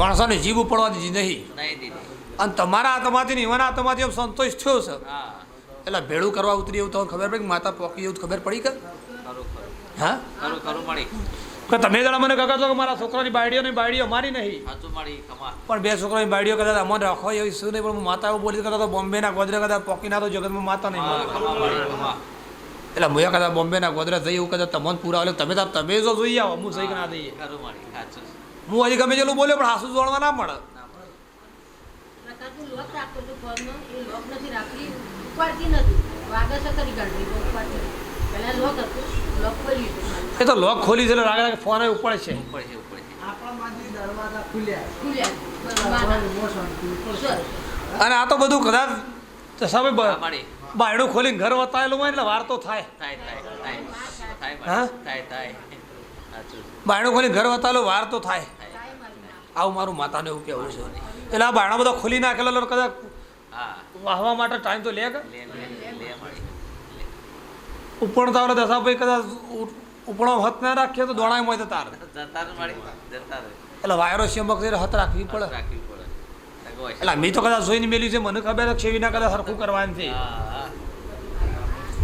માણસોને જીવ ઉપડવા દીધી નહીં. નહીં અને તમારા હાથમાંથી ને એવાના હાથમાંથી એમ સંતોષ થયો છે. એટલે ભેળું કરવા ઉતરી એવું તો ખબર પડી કે માતા પોકી એવું ખબર પડી કે? હા? કે તમે જણા મને કહો છો કે મારા છોકરાની બાયડીઓ ની બાયડીઓ મારી નહીં. પણ બે છોકરાની બાયડીઓ કદાચ અમને રાખો એવી શું નહીં પણ માતા એવું બોલી કદાચ બોમ્બેના ગોદરે કદાચ પોકીના તો જગતમાં માતા નહીં એટલે મુયા કદાચ બોમ્બેના ગોદરા જઈ એવું કદાચ તમને પૂરા તમે તમે જો જોઈ આવો હું સહી ના દઈએ. હું હજી ગમે જેટલું બોલ્યો પણ હાસુ જોડવા ના મળે. એ તો લોક હતું લોક ખોલ્યું હતું એ તો લોક ખોલી છે લાગે ફોન ઉપર છે. ઉપર છે ઉપર અને આ તો બધું કદાચ મળી બાયણું ખોલીને ઘર વતાવેલું હોય એટલે વાર તો થાય. થાય થાય થાય. થાય હા? મળી. થાય થાય. સાચું છે. બાયણું ખોલીને ઘર વતાવેલું વાર તો થાય. આવું મારું માતાને એવું કહેવું છે. એટલે આ બાયણા બધા ખોલી નાખેલો કદાચ વાહવા માટે ટાઈમ તો લે કે? ઉપણતા હોય દશાભાઈ કદાચ ઉપણો હત ના રાખીએ તો દોણાય તાર મળી જતા રહે એટલે વાયરો શેમક હત રાખવી પડે. એટલે મેં તો કદાચ જોઈને મેલ્યું છે મને ખબર છે છેવીના કદાચ સરખું કરવાનું છે.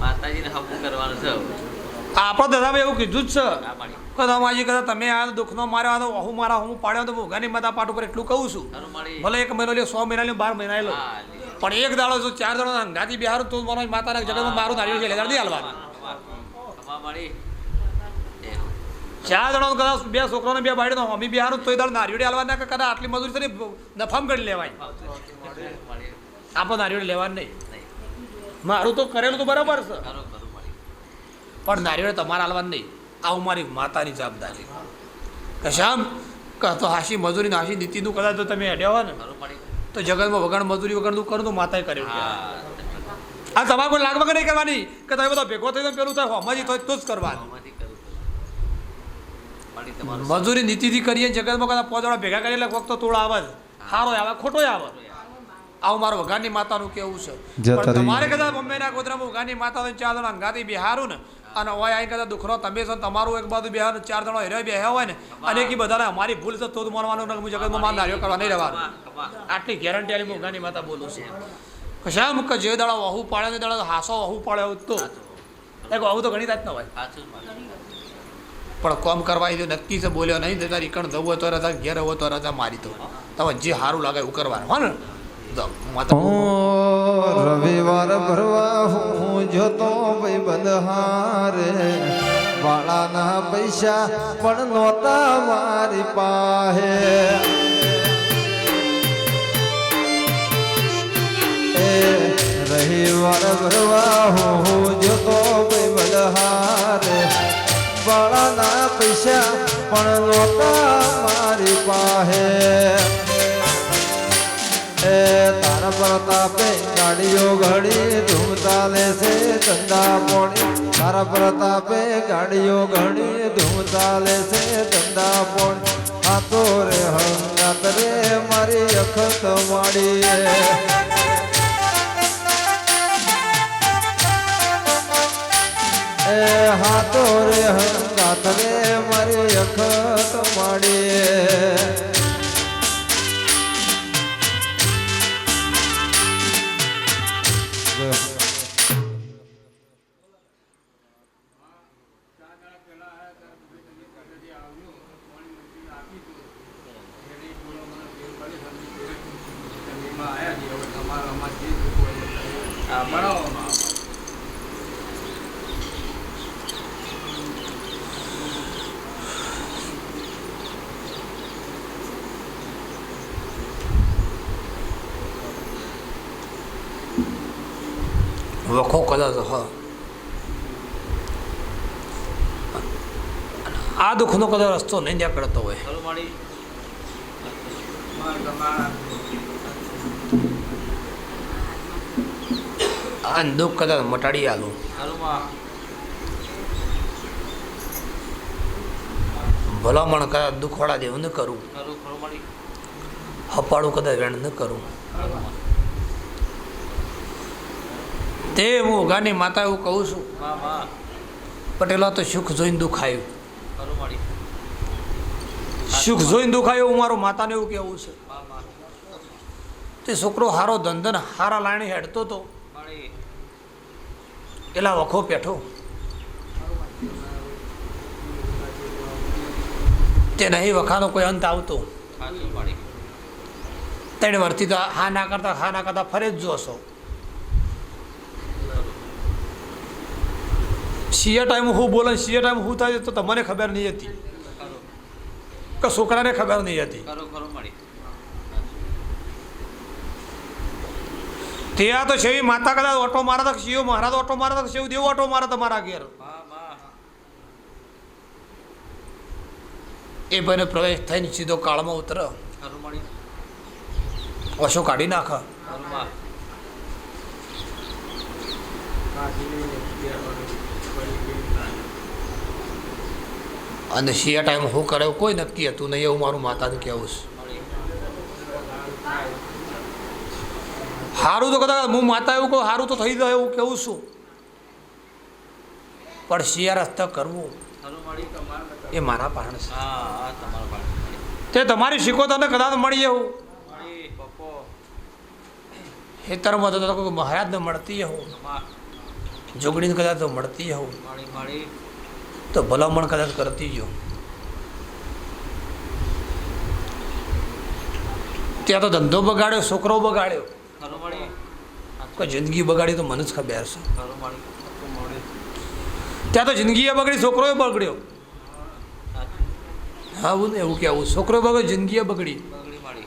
માતાજીને હપું કરવાનું છે આપણો દાદાભાઈ એવું કીધું જ છે. કે તમાજી કદાચ તમે આ દુઃખનો માર્યો તો હું મારા હું પાડ્યો તો ભોગાની માતા પાટ ઉપર એટલું કહું છું. ભલે એક મહિનો લ્યો સો મહિના લ્યો બાર મહિના લો પણ એક દાડો જો ચાર દાડો અંગાથી બિહાર તો મારો માતાના જગતમાં મારું નારિયેળ છે મળી. એ. ચાર દાડો કદાચ બે છોકરાને બે બાયડીનો હમી બિહારું તો એ દાડો નારિયેળ હાલવાના કે કદાચ આટલી મજૂરી છે નફામ કરી લેવાય. આપણે નારિયેળ લેવાનું નહીં. મારું તો કરેલું તો બરાબર છે. પણ નારિયેળ તમારે હાલવાનું નહીં. આવું મારી માતાની જવાબદારી. કશામ? કે તો હાશી મજૂરી ને હાશી નીતિનું કદાચ તમે હેડ્યા હોય ને તો જગતમાં વગર મજૂરી વગરનું કરું તો માતાએ કર્યું આ તમારે કોઈ લાગવા વગર નહીં કરવાની. કે તમે બધા ભેગો થઈને પેલું થાય હોમાજી થાય તો જ કરવાનું. મજૂરી નીતિથી કરીએ જગતમાં કદાચ પોજોડા ભેગા કરી એટલે કોક તો આવે સારો આવે ખોટો આવે. આવું. મારું વઘારની માતાનું કેવું છે. તમારે કદાચ બોમ્બેના ગોદરામાં વઘાની માતા ચાલો અંગાથી બિહારું ને અને હોય અહીં કદાચ દુખરો તમે છો તમારું એક બાજુ બે ચાર જણો હેરો બે હોય ને અને કે બધાને અમારી ભૂલ છે તો જ માનવાનું ને હું જગતમાં માન ધાર્યો કરવા નહીં રહેવાનું. આટલી ગેરંટી આલી હું વઘારની માતા બોલું છું કશામ કે જે દાડા વહુ પાડે ને દાડા હાસો વહુ પાડે તો. એક વહુ તો ઘણી જાતના હોય. સાચું જ મળી પણ કોમ કરવા એ જો નક્કી છે બોલ્યો નહીં તો તારી દઉં જવું હોય તો રજા ઘેર હોય તો રજા મારી તો. તમે જે સારું લાગે એવું કરવાનું હો ને. જાઓ, માતા ઓ રવિવાર ભરવા હું જોતો ભાઈ બંધહારે વાળાના પૈસા પણ નહોતા મારી પાહે એ રવિવાર ભરવા હું જોતો ભાઈ બંધહારે વાળાના પૈસા પણ નહોતા મારી પાસે. એ તારા પ્રતાપે ગાડીઓ ઘડી ધૂમ ચાલે છે ધંધા પોણી. તારા પ્રતાપે ગાડીઓ ઘડી ધૂમ ચાલે છે ધંધા પોણી. આ તો રે હંગાત રે મારી અખત માડી એ હાથો રે હંગાત રે મારી અખત માડી વખો કદાચ હ આ દુઃખનો કદાચ રસ્તો નહીં નીકળતો હોય ખરું આ દુઃખ કદાચ મટાડી આલું ભલામણ કદાચ દુઃખવાળા દેવું ન કરું હપાડું કદાચ વેણ ન કરું. તે હું ગાની માતા એવું કહું છું. પટેલા તો સુખ જોઈને દુખાયું. સુખ જોઈને દુખાયું હું મારું માતાને એવું કહેવું છે. તે છોકરો હારો ધંધન હારા લાણી હેડતો તો. એલા વખો પેઠો. તે નહીં વખાનો કોઈ અંત આવતો. તેણે વર્તી તો હા ના કરતા હા ના કરતા ફરે જ જોશો. સીએ ટાઈમ હું બોલે ને ટાઈમ હું થાય તો તમને ખબર નહીં હતી. કે છોકરાને ખબર નહીં હતી. ખરું તે શેવી માતા કદાચ ઓટો મારા તક શિવ મહારાજ ઓટો મારા તક શિવ દેવો ઓટો મારા તમારા ઘેર. એ ભાઈને પ્રવેશ થઈને સીધો કાળમાં ઉતર. ઓછો કાઢી નાખ. અને શિયા ટાઈમ હું કરે કોઈ નક્કી હતું નહીં એવું મારું માતાને કહેવું છે. સારું તો કદાચ હું માતા એવું કહું સારું તો થઈ જાય એવું કેવું છું. પણ શિયા રસ્તા કરવું એ મારા પાણ છે. તે તમારી શીખો તને કદાચ મળી એવું. ખેતરમાં તો કોઈ મહારાજને મળતી હું મા જોગણીને કદાચ તો મળતી હું મળી મળી તો ભલામણ કદાચ કરતી જો ત્યાં તો ધંધો બગાડ્યો છોકરો બગાડ્યો. કોઈ જિંદગી બગાડી તો મને જ ખબર છે. ત્યાં તો જિંદગી બગડી છોકરોએ બગડ્યો. હા. હું ને એવું કહેવું. છોકરો બગડ્યો જિંદગી બગડી બગડી મળી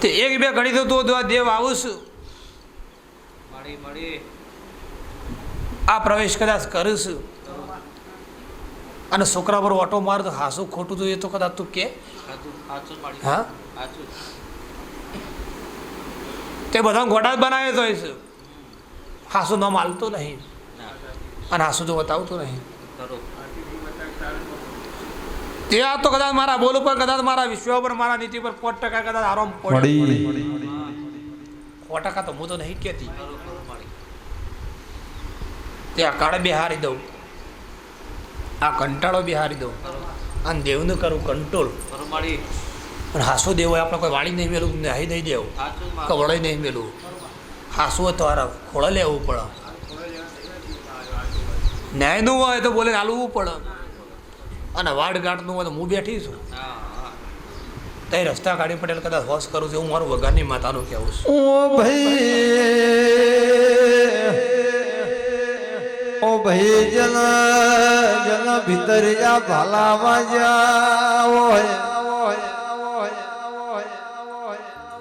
તે એક બે ઘડી તો તું દેવ આવું છું. આ પ્રવેશ કદાચ કરીશ અને છોકરા પર ઓટો માર તો હાસું ખોટું જોઈએ તો કદાચ તું કે. હા? તે બધા ગોડા જ બનાવે તો છે. હાસુ ન માલતો નહીં. અને હાસુ તો બતાવતો નહીં. તે આ તો કદાચ મારા બોલ ઉપર કદાચ મારા વિશ્વ પર મારા નીતિ પર પોટ ટકા કદાચ આરામ પડી. સો ટકા તો હું તો નહીં કહેતી. તે આ કાળ બિહારી દઉં. આ કંટાળો બિહારી દઉં. અને દેવનું કરું કંટ્રોલ પણ હાસો દેવો હોય આપણે કોઈ વાળી નહીં મેલું નહીં નહીં દેવું. કવળે નહીં મેલું. હાસુ હોય તો હારા ખોળે લેવું પડે. ન્યાયનું હોય તો બોલે હાલવું પડે. અને વાડ ગાંઠનું હોય તો હું બેઠી છું. હા હા. તે રસ્તા કાઢી પટેલ કદાચ હોશ કરું છું હું મારું વગાની માતાનું કહેવું છું. ઓ ભાઈ ઓ ભાઈ જન જન ભીતરિયા ભાલામાં જાઓ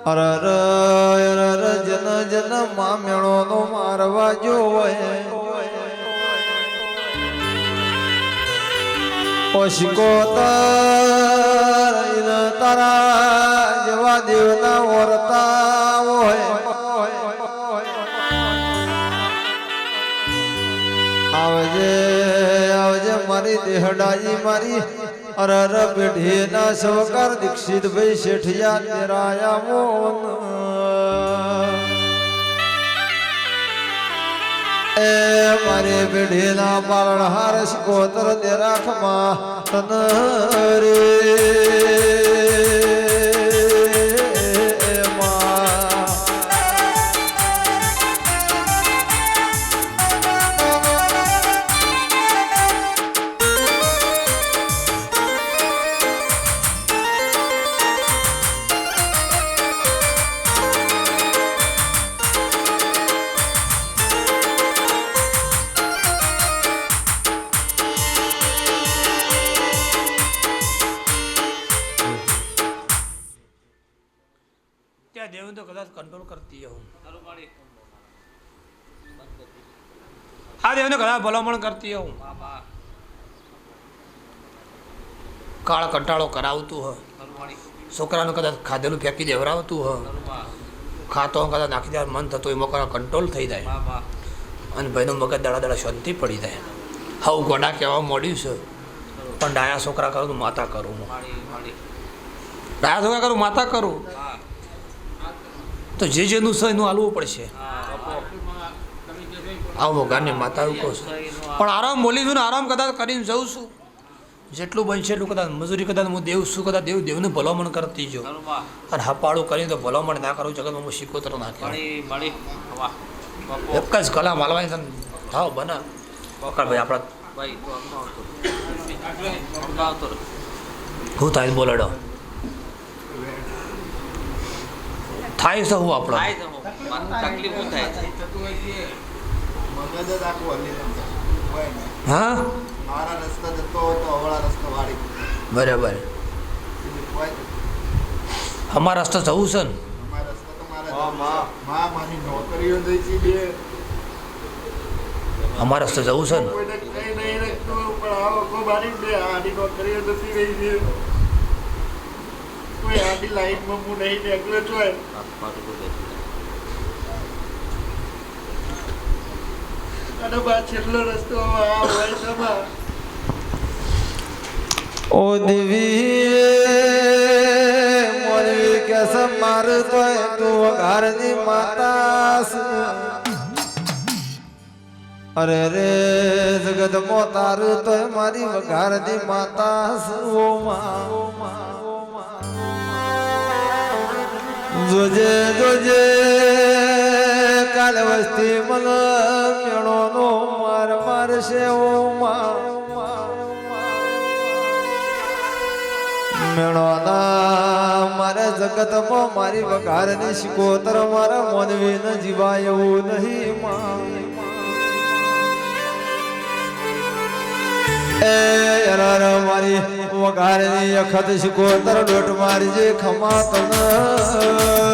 અર અર અર જન જન મામેણો નો મારવા જો ઓશિકો તારા જેવા દેવના વર્તા હોય. આવજે આવજે મારી દેહડાજી મારી અરર પેઢી ના સવકાર દીક્ષિત ભાઈ શેઠિયા તેરાયા મોન. એ મારી પેઢી ના પાલણહાર શિકોતર તે રાખમાં તન રે. આ દેવને કદાચ ભલામણ કરતી હું કાળ કંટાળો કરાવતું હ છોકરાને કદાચ ખાધેલું ફેંકી દેવરાવતું હ ખાતો કદાચ નાખી દે, મન થતું એમાં કદાચ કંટ્રોલ થઈ જાય. અને ભાઈનું મગજ દાડા દાડા શાંતિ પડી જાય. હવ ગોડા કહેવા મળ્યું છે. પણ ડાયા છોકરા કરું માતા કરું. ડાયા છોકરા કરું માતા કરું. તો જે જેનું છે એનું હાલવું પડશે. આવો ગાને માતા એવું કહું છું. પણ આરામ બોલી છું ને આરામ કદાચ કરીને જઉં છું. જેટલું બનશે એટલું કદાચ મજૂરી કદાચ હું દેવ છું કદાચ દેવ દેવને ભલામણ કરતી જો અને હપાળું કરીને તો ભલામણ ના કરું જગત હું શીખોતર ના કરું એક જ કલા માલવાની છે ને થાવ બના. ભાઈ આપણા. હું થાય બોલાડો. થાય છે હું આપણો. તકલીફ શું થાય? હા? મારા રસ્તા જતો હોય તો રસ્તા વાળી. બરાબર. અમારા રસ્તો જવું છે ને? અમારા રસ્તા તો મારા માં. મારી નોકરીઓ થઈ બે. અમારા રસ્તે જવું છે ને? કઈ નહીં રાખતું પણ આ લોકો મારી બે આડી લાઈનમાં હું નહીં નીકળ્યો છું હાથ મારું બોલે. અને બા છેલ્લો રસ્તો આ હોય છે બા. ઓ દેવી મોરવી કે માર તોય તું ઘરની માતા. અરે રે જગત મો તારું તોય મારી વઘારની માતા છે. ઓ માં, ઓ માં, ઓ માં. જોજે જોજે કાલ વસ્તી મન મેળો નો માર મારશે ઓ મેળો ના મારા જગતમાં મારી વઘારની શિકોતર મારા મોનવી ન જીવાય એવું નહીં માં. મારી વઘારની અખત શિકોતર ડોટ મારી જે ખમા તન.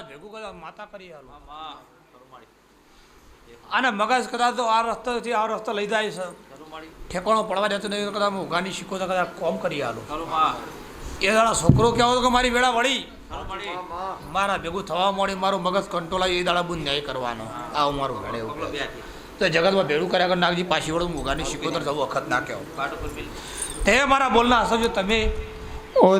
જતું ભેગું કદા માતા કરી આલું. હા, માં. ખરું મળી. અને મગજ કદાચ તો આ રસ્તેથી આ રસ્તો લઈ જાય છે. ઠેકાણો પડવા જતો નહીં તો કદાચ હું ગાની શીખો તો કદાચ કોમ કરી આલું. એ દાડા છોકરો કહેવો કે મારી વેળા વળી? મારા ભેગું થવા મળી મારું મગજ કંટ્રોલ આવી એ દાડા બું ન્યાય કરવાનો. આવું મારું ઘડે. તો જગતમાં ભેડું કર્યા કર નાગજી પાછી વળું મુગાની શીખો તો જવું વખત ના કહેવું. તે મારા બોલના હસવજો તમે ઓ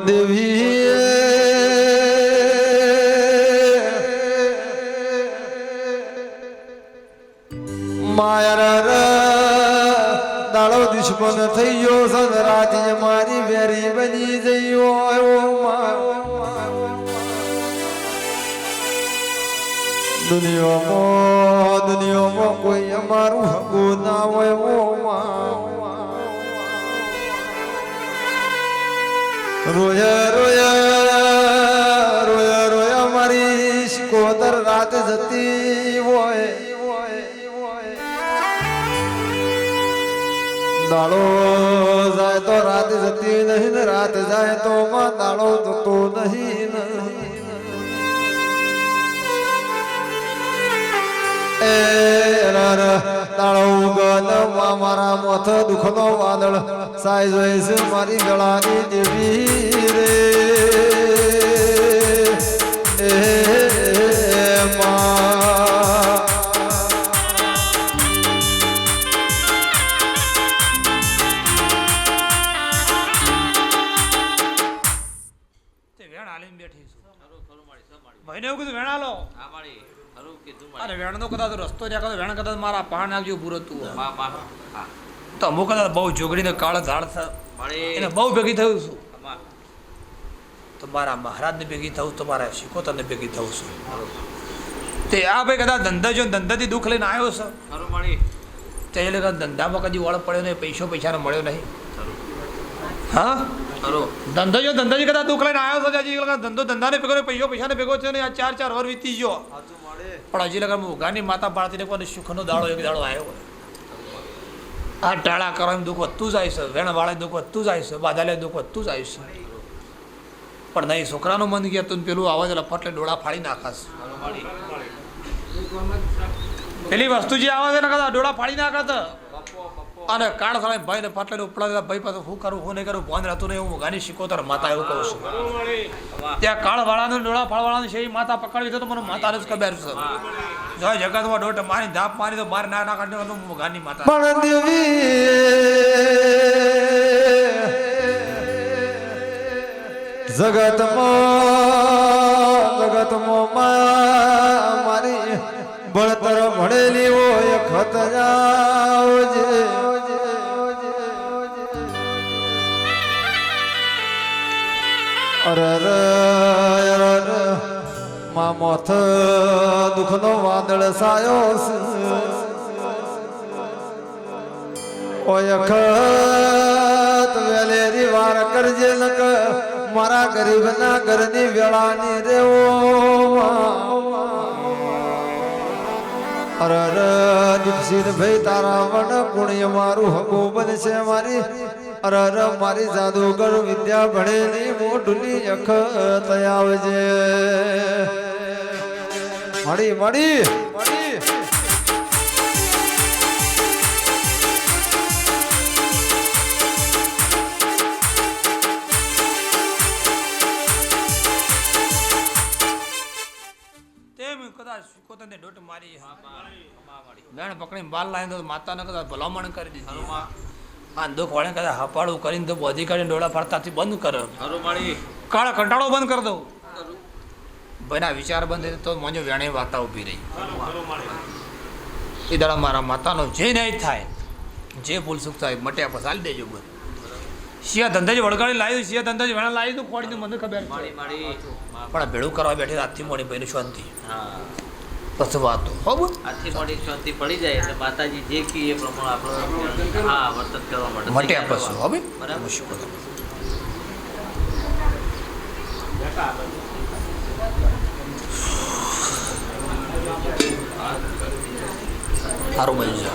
માયર દાળો દુશ્મન થઈ ગયો સન રાજી મારી વેરી બની જઈ દુનિયામાં દુનિયામાં કોઈ અમારું હકુ ના હોય ઓ રોયા રોયા દાડો જાય તો રાત જતી નહીં ને રાત જાય તો માં દાડો જતો નહીં એ દાડો મારા મોથ દુખનો વાદળ. સાઈ જોઈશ મારી ગળાની દેવી રે. હાલીને બેઠી છું. ભાઈને એવું કીધું વેણ મળી. અરે વેણનો કદાચ રસ્તો જ્યાં કદાચ વેણ કદાચ મારા પહાડ નાખજો પૂરો તું. તો અમુક કદાચ બહુ જોગડીને કાળ ઝાડ એને બહુ ભેગી થયું છું. માં. તો મારા મહારાજને ભેગી થવું તો મારા શિકોતરને ભેગી થવું છું. તે આ ભાઈ કદાચ ધંધા જો ધંધાથી દુઃખ લઈને આવ્યો છે. તે એટલે ધંધામાં કદી વળ પડ્યો નહીં પૈસો પૈસાનો મળ્યો નહીં. હા? ખરું. ધંધો જો ધંધાથી કદાચ દુઃખ લઈને આવ્યો છે હજી લગા ધંધો ધંધાને ભેગો પૈસો પૈસાને ભેગો છે ને આ ચાર ચાર વર વીતી ગયો. પણ હજી લગા ઉગાની માતા પાડતી કોને સુખનો દાડો એક દાડો આવ્યો આ ટાળા કરવાનું દુઃખ વધતું જાય છે વેણ વાળે દુઃખ વધતું જાય છે બાધાલે દુઃખ વધતું જાય છે. પણ નહીં છોકરાનું મન ગયા તું પેલું આવાજ લફાટલે ડોળા ફાડી નાખાશ. પેલી વસ્તુ જે આવે છે ને કદાચ ડોળા ફાડી નાખા. અને કાળ સાળા ભાઈને પાટલે ઉપડા દીધા, ભાઈ પાસે શું કરું શું નહીં કરું ભાન રહેતું નહીં, હું ગાની શીખોતર માતા એવું કહું છું. ત્યાં કાળવાળાનું ડોળા ફાળવાળાનું છે એ માતા પકડવી છે તો મને માતાને જ ખબર છે. જો જગતમાં ડોટ મારી, ધાપ મારી તો બહાર ના ના કાઢી હું ગાની માતા. પણ દેવી જગતમાં જગતમાં મારી ભણતર ભણેલી હોય ખત જાવજે અરે રે અરે રે, મા મોથ દુઃખનો વાદળ સાયો છે. વેલેરી વાર કરજે નક, મારા ગરીબના ઘરની વેળાની રેવો અરે દીપસિંહ ભાઈ તારા વન પુણ્ય મારું હગો બનશે મારી. અરે અર, મારી જાદુગર વિદ્યા ભણેલી મોઢુની અખત આવજે. મળી મળી. મળી તેમ કદાચ શીખોતર ને દોઢ મારી મેણ પકડીને બાલ માતા માતાને કદાચ ભલામણ કરી દીધી. આ કોણે કદાચ હપાડું કરીને તો બોધી કાઢીને ડોળા ફરતાથી બંધ કરો. કાળા કંટાળો બંધ કરી દઉં. ભાઈના વિચાર બંધ તો મોજો વેણે વાર્તા ઊભી રહી. એ દાડા મારા માતાનો જે ન્યાય થાય જે ભૂલ સુખ થાય મટ્યા પછી હાલી દેજો બધું. શિયા ધંધા જ વળગાડી લાવ્યું શિયા ધંધા જ વેણા લાવ્યું તું ખોડી મને ખબર પણ ભેળું કરવા બેઠી રાતથી મોડી ભાઈને શાંતિ. હા. પછી વાતો બરાબર? આથી મોડી શાંતિ પડી જાય એટલે માતાજી જે કી એ પ્રમાણે આપણે હા વર્તન કરવા માટે મટ્યા પછી હવે બરાબર? શું? સારું બન્યું છે.